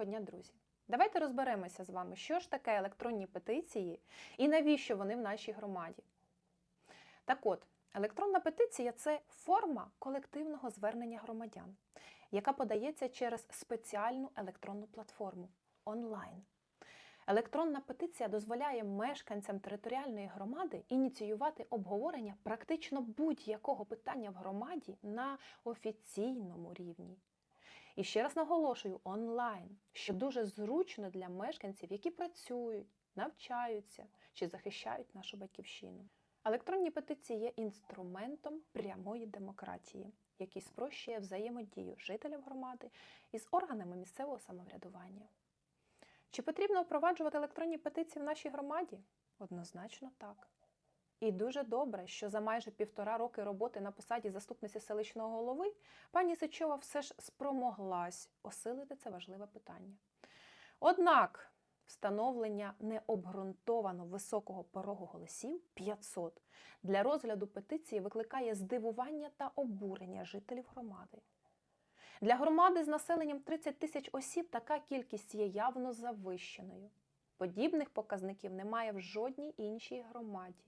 Доброго дня, друзі! Давайте розберемося з вами, що ж таке електронні петиції і навіщо вони в нашій громаді. Так от, електронна петиція це форма колективного звернення громадян, яка подається через спеціальну електронну платформу онлайн. Електронна петиція дозволяє мешканцям територіальної громади ініціювати обговорення практично будь-якого питання в громаді на офіційному рівні. І ще раз наголошую онлайн, що дуже зручно для мешканців, які працюють, навчаються чи захищають нашу батьківщину. Електронні петиції є інструментом прямої демократії, який спрощує взаємодію жителів громади із органами місцевого самоврядування. Чи потрібно впроваджувати електронні петиції в нашій громаді? Однозначно так. І дуже добре, що за майже півтора роки роботи на посаді заступниці селищного голови пані Сичова все ж спромоглась осилити це важливе питання. Однак встановлення необґрунтовано високого порогу голосів 500 для розгляду петиції викликає здивування та обурення жителів громади. Для громади з населенням 30 тисяч осіб така кількість є явно завищеною. Подібних показників немає в жодній іншій громаді.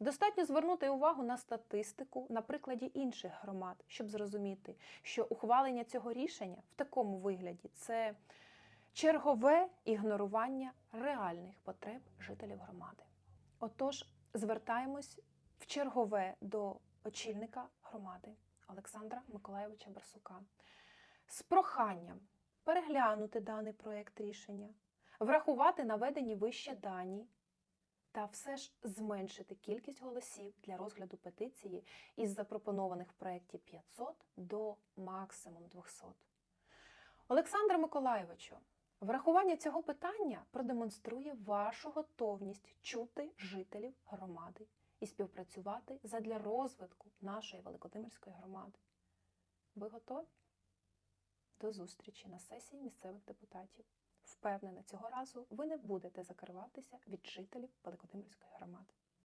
Достатньо звернути увагу на статистику на прикладі інших громад, щоб зрозуміти, що ухвалення цього рішення в такому вигляді це чергове ігнорування реальних потреб жителів громади. Отож, звертаємось в чергове до очільника громади Олександра Миколаєвича Барсука з проханням переглянути даний проект рішення, врахувати наведені вище дані та все ж зменшити кількість голосів для розгляду петиції із запропонованих в проєкті 500 до максимум 200. Олександре Миколайовичу, врахування цього питання продемонструє вашу готовність чути жителів громади і співпрацювати задля розвитку нашої Великодимирської громади. Ви готові? До зустрічі на сесії місцевих депутатів. Впевнена, цього разу ви не будете закриватися від жителів Великодимирської громади.